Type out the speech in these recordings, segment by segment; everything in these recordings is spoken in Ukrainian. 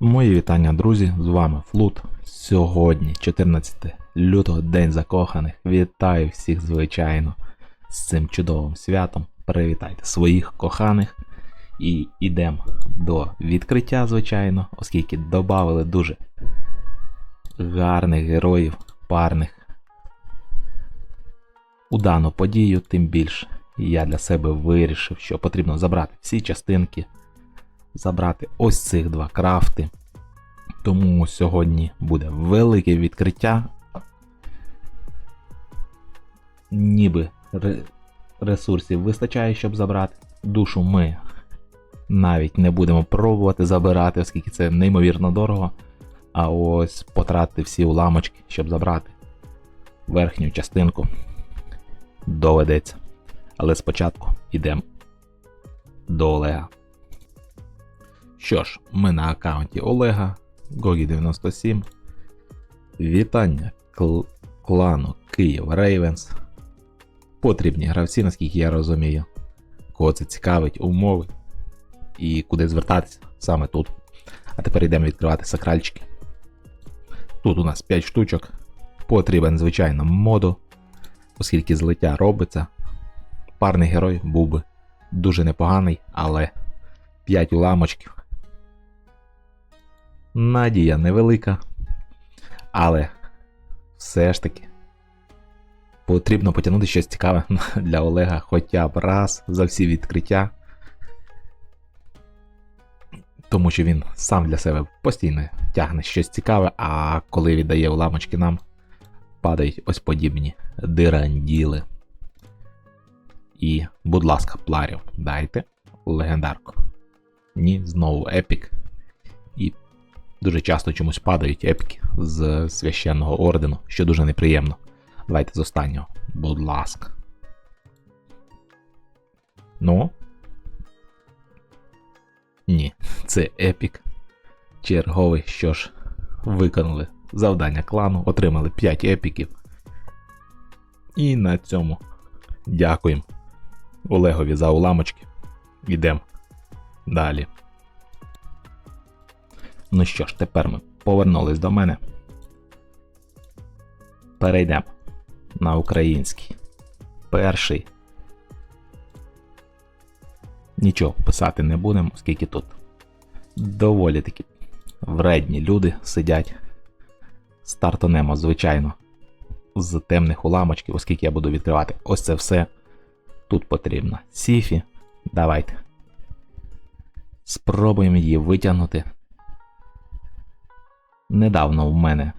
Мої вітання, друзі! З вами Флут. Сьогодні, 14 лютого, День закоханих. Вітаю всіх, звичайно, з цим чудовим святом. Привітайте своїх коханих. І йдемо до відкриття, звичайно, оскільки додали дуже гарних героїв, парних. У дану подію, тим більше, я для себе вирішив, що потрібно забрати всі частинки забрати ось цих два крафти. Тому сьогодні буде велике відкриття. Ніби ресурсів вистачає, щоб забрати. Душу ми навіть не будемо пробувати забирати, оскільки це неймовірно дорого. А ось потратити всі уламочки, щоб забрати верхню частинку, доведеться. Але спочатку йдемо до Олега. Що ж, ми на аккаунті Олега, Гогі97. Вітання кл- клану Київ Рейвенс. Потрібні гравці, наскільки я розумію. Кого це цікавить, умови. І куди звертатися саме тут. А тепер йдемо відкривати сакральчики. Тут у нас 5 штучок. Потрібен, звичайно, моду, оскільки злиття робиться. Парний герой був би дуже непоганий, але 5 уламочків. Надія невелика, але все ж таки потрібно потягнути щось цікаве для Олега хоча б раз за всі відкриття. Тому що він сам для себе постійно тягне щось цікаве, а коли віддає уламочки нам, падають ось подібні диранділи. І, будь ласка, пларів, дайте легендарку. Ні, знову епік. І дуже часто чомусь падають епіки з священного ордену, що дуже неприємно. Давайте з останнього, будь ласка. Ну. Ні, це епік. Черговий, що ж, виконали завдання клану, отримали 5 епіків. І на цьому дякуємо Олегові за уламочки. Ідемо далі. Ну що ж, тепер ми повернулись до мене. Перейдемо на український. Перший. Нічого писати не будемо, оскільки тут доволі такі вредні люди сидять. Стартанемо, звичайно, з темних уламочків, оскільки я буду відкривати ось це все. Тут потрібно Сіфі. Давайте. Спробуємо її витягнути. Недавно в мене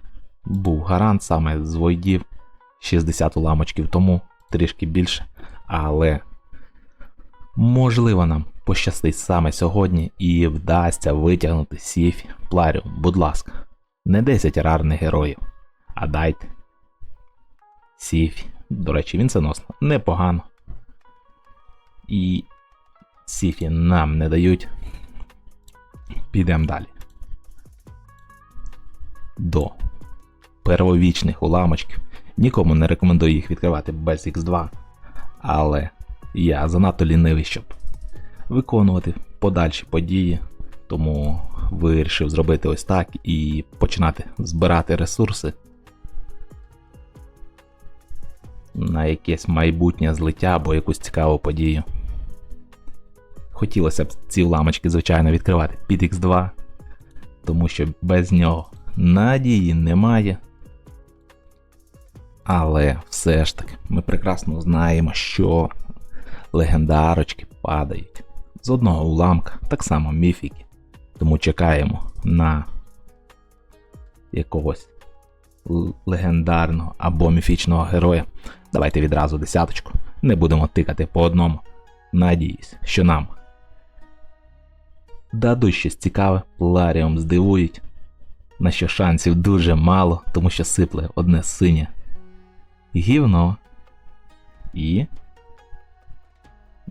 був гарант саме з войдів 60 уламочків тому, трішки більше. Але можливо нам пощастить саме сьогодні і вдасться витягнути Сіфі Пларіум, будь ласка. Не 10 рарних героїв, а дайте. Сіфі. До речі, він це носно непогано. І Сіфі нам не дають. Підемо далі. До первовічних уламочків. Нікому не рекомендую їх відкривати без X2. Але я занадто лінивий, щоб виконувати подальші події. Тому вирішив зробити ось так і починати збирати ресурси на якесь майбутнє злиття або якусь цікаву подію. Хотілося б ці ламочки, звичайно, відкривати під X2, тому що без нього надії немає. Але все ж таки, ми прекрасно знаємо, що легендарочки падають з одного уламка, так само міфіки. Тому чекаємо на якогось легендарного або міфічного героя. Давайте відразу десяточку. Не будемо тикати по одному. Надіюсь, що нам дадуть щось цікаве, Ларіум здивують. На що шансів дуже мало, тому що сипле одне синє. Гівно. І.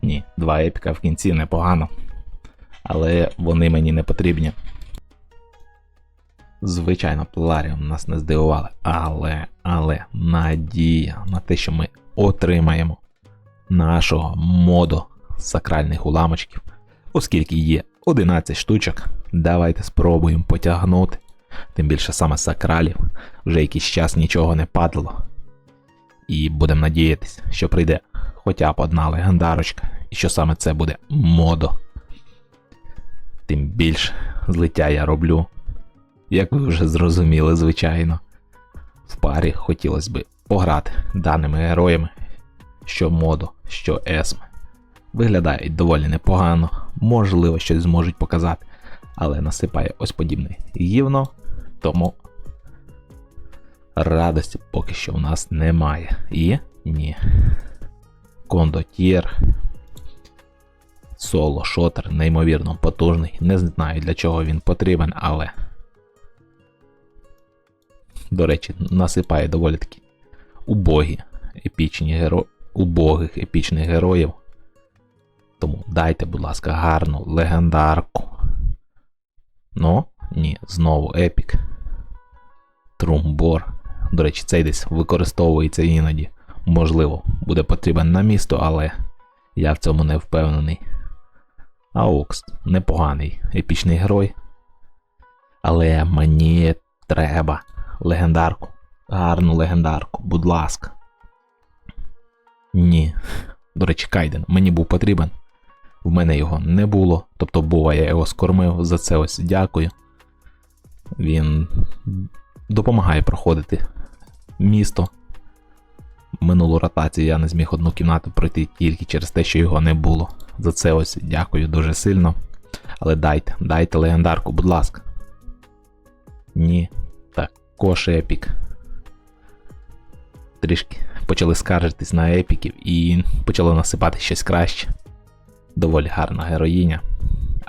Ні, два епіка в кінці непогано. Але вони мені не потрібні. Звичайно, Пларіум нас не здивували, але, але надія на те, що ми отримаємо нашого моду сакральних уламочків, оскільки є 11 штучок. Давайте спробуємо потягнути. Тим більше саме сакралів. Вже якийсь час нічого не падало. І будемо надіятись, що прийде хоча б одна легендарочка, і що саме це буде модо. Тим більше злиття я роблю. Як ви вже зрозуміли, звичайно. В парі хотілося б пограти даними героями, що модо, що есме. Виглядають доволі непогано, можливо, щось зможуть показати, але насипає ось подібне гівно, тому радості поки що в нас немає. І ні. Кондотір. Соло шотер, неймовірно потужний. Не знаю для чого він потрібен, але. До речі, насипає доволі таки убогі епічні геро... убогих епічних героїв. Тому дайте, будь ласка, гарну легендарку. Ну, ні, знову епік. Трумбор. До речі, цей десь використовується іноді. Можливо, буде потрібен на місто, але я в цьому не впевнений. Аукс непоганий епічний герой. Але мені треба легендарку. Гарну легендарку, будь ласка. Ні. До речі, Кайден мені був потрібен. В мене його не було. Тобто, був, я його скормив. За це ось дякую. Він допомагає проходити місто. Минулу ротацію я не зміг одну кімнату пройти тільки через те, що його не було. За це ось дякую дуже сильно. Але дайте, дайте легендарку, будь ласка. Ні. Також епік. Трішки почали скаржитись на епіків і почало насипати щось краще. Доволі гарна героїня.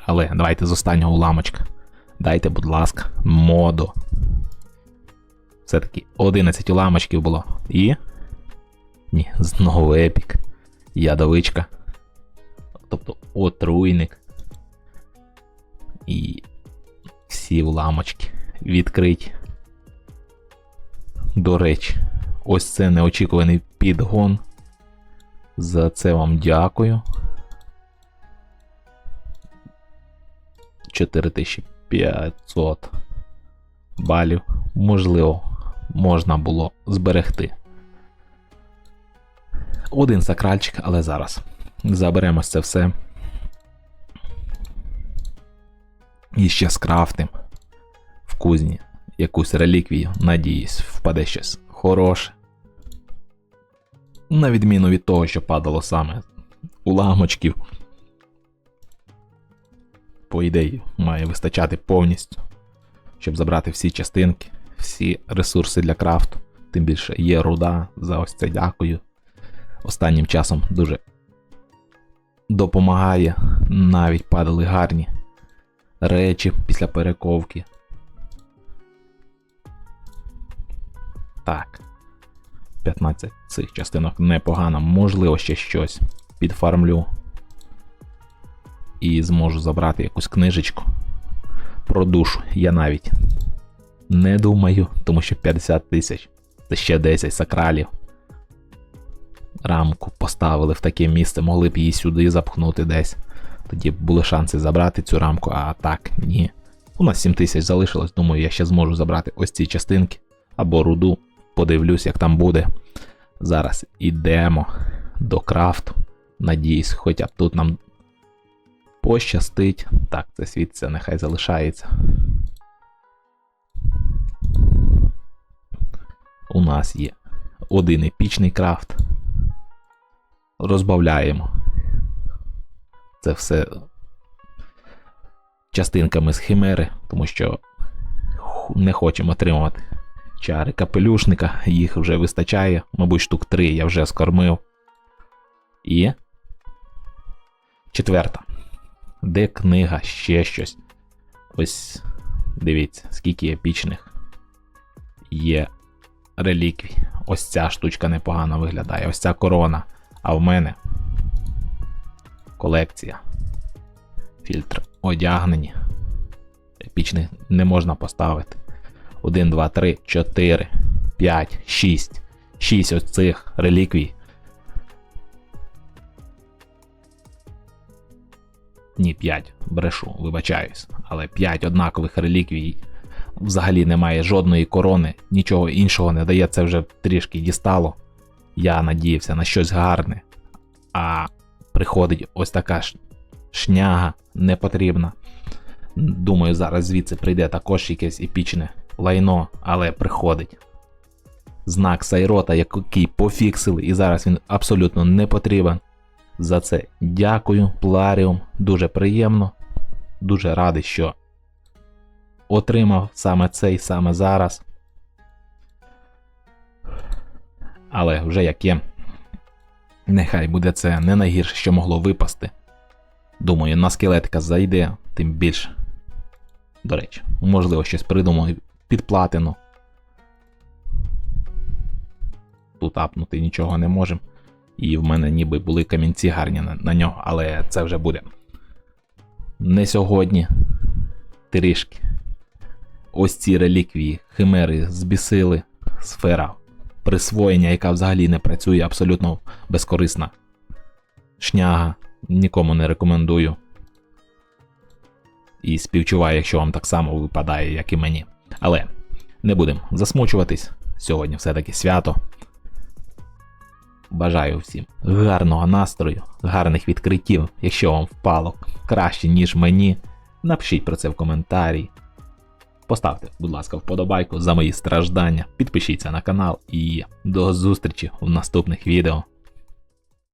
Але давайте з останнього уламочка. Дайте, будь ласка, модо. Все-таки 11 уламочків було. І. Ні, знову епік. Ядовичка. Тобто отруйник. І всі уламочки відкриті. До речі, ось це неочікуваний підгон. За це вам дякую. 4500 балів. Можливо, можна було зберегти. Один сакральчик, але зараз. Заберемо це все. І ще скрафтим в кузні якусь реліквію, надіюсь, впаде щось хороше. На відміну від того, що падало саме уламочків. По ідеї, має вистачати повністю, щоб забрати всі частинки, всі ресурси для крафту. Тим більше є руда, за ось це дякую. Останнім часом дуже допомагає. Навіть падали гарні речі після перековки. Так. 15 цих частинок непогано, можливо, ще щось підфармлю. І зможу забрати якусь книжечку. Про душу я навіть не думаю, тому що 50 тисяч це ще 10 сакралів. Рамку поставили в таке місце, могли б її сюди запхнути десь. Тоді були шанси забрати цю рамку, а так, ні. У нас 7 тисяч залишилось, думаю, я ще зможу забрати ось ці частинки або руду. Подивлюсь, як там буде. Зараз ідемо до крафту. Надіюсь, хоча б тут нам пощастить. Так, це світ нехай залишається. У нас є один епічний крафт. Розбавляємо. Це все частинками з химери, тому що не хочемо отримувати чари капелюшника, їх вже вистачає, мабуть, штук 3 я вже скормив. І. Четверта. Де книга, ще щось. Ось дивіться, скільки епічних є реліквій. Ось ця штучка непогано виглядає. Ось ця корона. А в мене колекція. Фільтр одягнені. Епічних не можна поставити. 1, 2, 3, 4, 5, 6. 6 ось цих реліквій. Ні, 5, брешу, вибачаюсь. Але 5 однакових реліквій. Взагалі немає жодної корони, нічого іншого не дає, це вже трішки дістало. Я надіявся на щось гарне. А приходить ось така ш- шняга непотрібна. Думаю, зараз звідси прийде також якесь епічне лайно, але приходить. Знак Сайрота, який пофіксили, і зараз він абсолютно не потрібен. За це дякую, Пларіум. Дуже приємно. Дуже радий, що отримав саме цей саме зараз. Але вже як є. Нехай буде це не найгірше, що могло випасти. Думаю, на скелетика зайде, тим більше. До речі, можливо, щось придумаю під платину. Тут апнути нічого не можемо. І в мене ніби були камінці гарні на, на нього, але це вже буде. Не сьогодні. Трішки. Ось ці реліквії, химери збісили, сфера присвоєння, яка взагалі не працює, абсолютно безкорисна. Шняга, нікому не рекомендую. І співчуваю, якщо вам так само випадає, як і мені. Але не будемо засмучуватись. Сьогодні все-таки свято. Бажаю всім гарного настрою, гарних відкриттів. Якщо вам впало краще, ніж мені, напишіть про це в коментарі. Поставте, будь ласка, вподобайку за мої страждання, підпишіться на канал і до зустрічі в наступних відео.